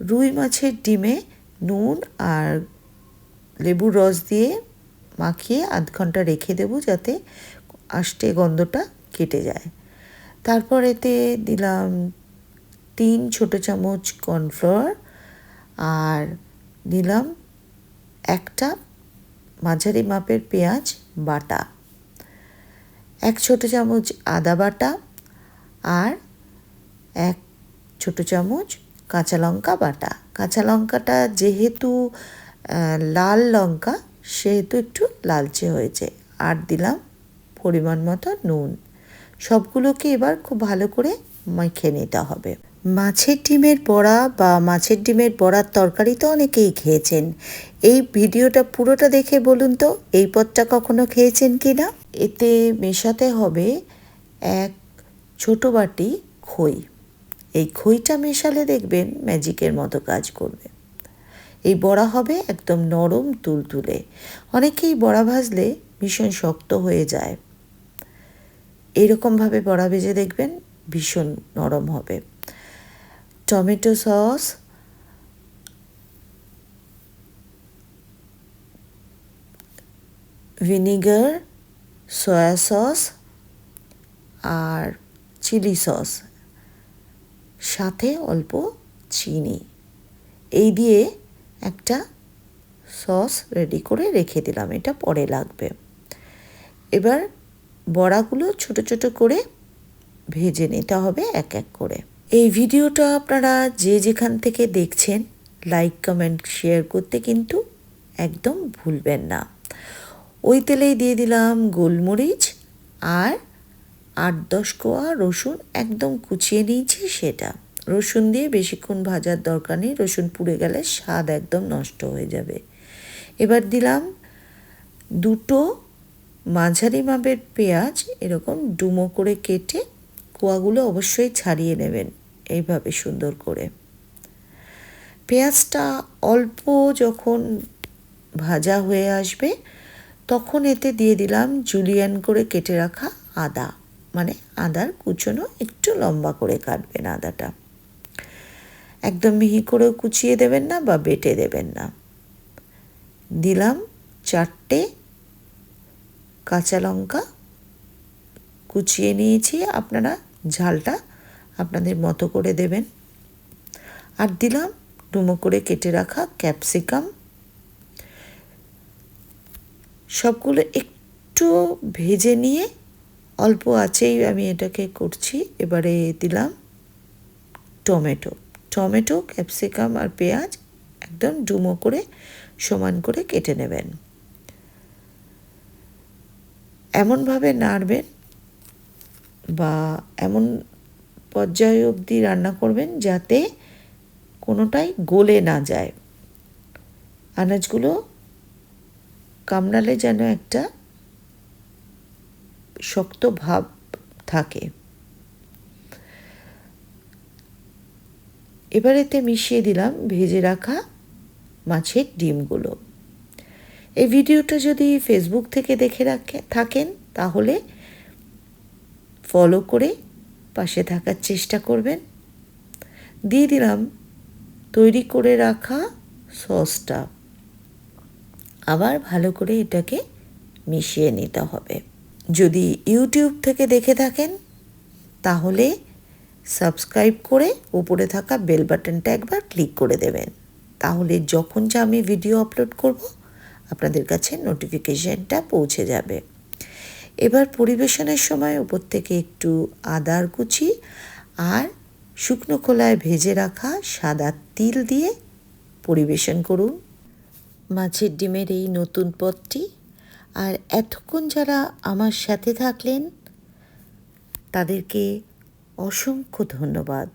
রুই মাছের ডিমে নুন আর লেবুর রস দিয়ে মাখিয়ে আধ ঘণ্টা রেখে দেবো যাতে আষ্টে গন্ধটা কেটে যায়। তারপর এতে দিলাম তিন ছোটো চামচ কর্নফ্লাওয়ার আর দিলাম একটা মাঝারি মাপের পেঁয়াজ বাটা, এক ছোটো চামচ আদা বাটা আর এক ছোট চামচ কাঁচা লঙ্কা বাটা। কাঁচা লঙ্কাটা যেহেতু লাল লঙ্কা, সেহেতু একটু লালচে হয়েছে। আর দিলাম পরিমাণ মতো নুন। সবগুলোকে এবার খুব ভালো করে মেখে নিতে হবে। মাছের ডিমের বড়া বা মাছের ডিমের বড়ার তরকারি তো অনেকেই খেয়েছেন। এই ভিডিওটা পুরোটা দেখে বলুন তো, এই পদটা কখনো খেয়েছেন কি না? এতে মেশাতে হবে এক ছোট বাটি খই। এই খইটা মেশালে দেখবেন ম্যাজিকের মতো কাজ করবে। এই বড়া হবে একদম নরম তুলতুলে। অনেকেই বড়া ভাজলে ভীষণ শক্ত হয়ে যায়। এইরকমভাবে বড়া ভেজে দেখবেন ভীষণ নরম হবে। Tomato sauce, vinegar, soy sauce আর চিলি সস সাথে অল্প চিনি। এই দিয়ে একটা সস রেডি করে রেখে দিলাম, এটা পরে লাগবে। এবার বড়াগুলো ছোট ছোট করে ভেজে নিতে হবে এক এক করে। এই ভিডিওটা আপনারা যে যেখান থেকে দেখছেন লাইক কমেন্ট শেয়ার করতে কিন্তু একদম ভুলবেন না। ওই তেলেই দিয়ে দিলাম গোলমরিচ আর আট দশ কোয়া রসুন একদম কুচিয়ে নিয়েছি সেটা। রসুন দিয়ে বেশিক্ষণ ভাজার দরকার নেই, রসুন পুড়ে গেলে স্বাদ একদম নষ্ট হয়ে যাবে। এবার দিলাম দুটো মাঝারি মাপের পেঁয়াজ, এরকম ডুমো করে কেটে কোয়াগুলো অবশ্যই ছাড়িয়ে নেবেন এইভাবে সুন্দর করে। পেঁয়াজটা অল্প যখন ভাজা হয়ে আসবে, তখন এতে দিয়ে দিলাম জুলিয়ান করে কেটে রাখা আদা। মানে আদার কুচনো একটু লম্বা করে কাটবেন আদাটা। একদম মিহি করেও কুচিয়ে দেবেন না বা বেটে দেবেন না। দিলাম চারটে কাঁচা লঙ্কা। কুচিয়ে নিয়েছি, আপনারা ঝালটা আপনাদের মতো করে দেবেন। আর দিলাম ডুমো করে কেটে রাখা ক্যাপসিকাম। সবগুলো একটু ভেজে নিয়ে অল্প আছেই আমি এটাকে করছি। এবারে দিলাম টমেটো। টমেটো, ক্যাপসিকাম আর পেঁয়াজ একদম ডুমো করে সমান করে কেটে নেবেন। এমনভাবে নাড়বেন বা এমন পর্যায় অবধি রান্না করবেন যাতে কোনোটাই গলে না যায়। আনাজগুলো কামড়ালে যেন একটা শক্ত ভাব থাকে। এবার এতে মিশিয়ে দিলাম ভেজে রাখা মাছের ডিমগুলো। এই ভিডিওটা যদি ফেসবুক থেকে দেখে রাখে থাকেন, তাহলে ফলো করে পাশে থাকার চেষ্টা করবেন। দিয়ে দিলাম তৈরি করে রাখা সসটা। আবার ভালো করে এটাকে মিশিয়ে নিতে হবে। যদি ইউটিউব থেকে দেখে থাকেন, তাহলে সাবস্ক্রাইব করে উপরে থাকা বেল বাটনটা একবার ক্লিক করে দেবেন। তাহলে যখন যা আমি ভিডিও আপলোড করব, আপনাদের কাছে নোটিফিকেশানটা পৌঁছে যাবে। এবার পরিবেশনের সময় উপর থেকে একটু আদার কুচি আর শুকনো খোলায় ভেজে রাখা সাদা তিল দিয়ে পরিবেশন করুন। মাছের ডিমের এই নতুন পদটি আর এতক্ষণ যারা আমার সাথে থাকলেন তাদেরকে অসংখ্য ধন্যবাদ।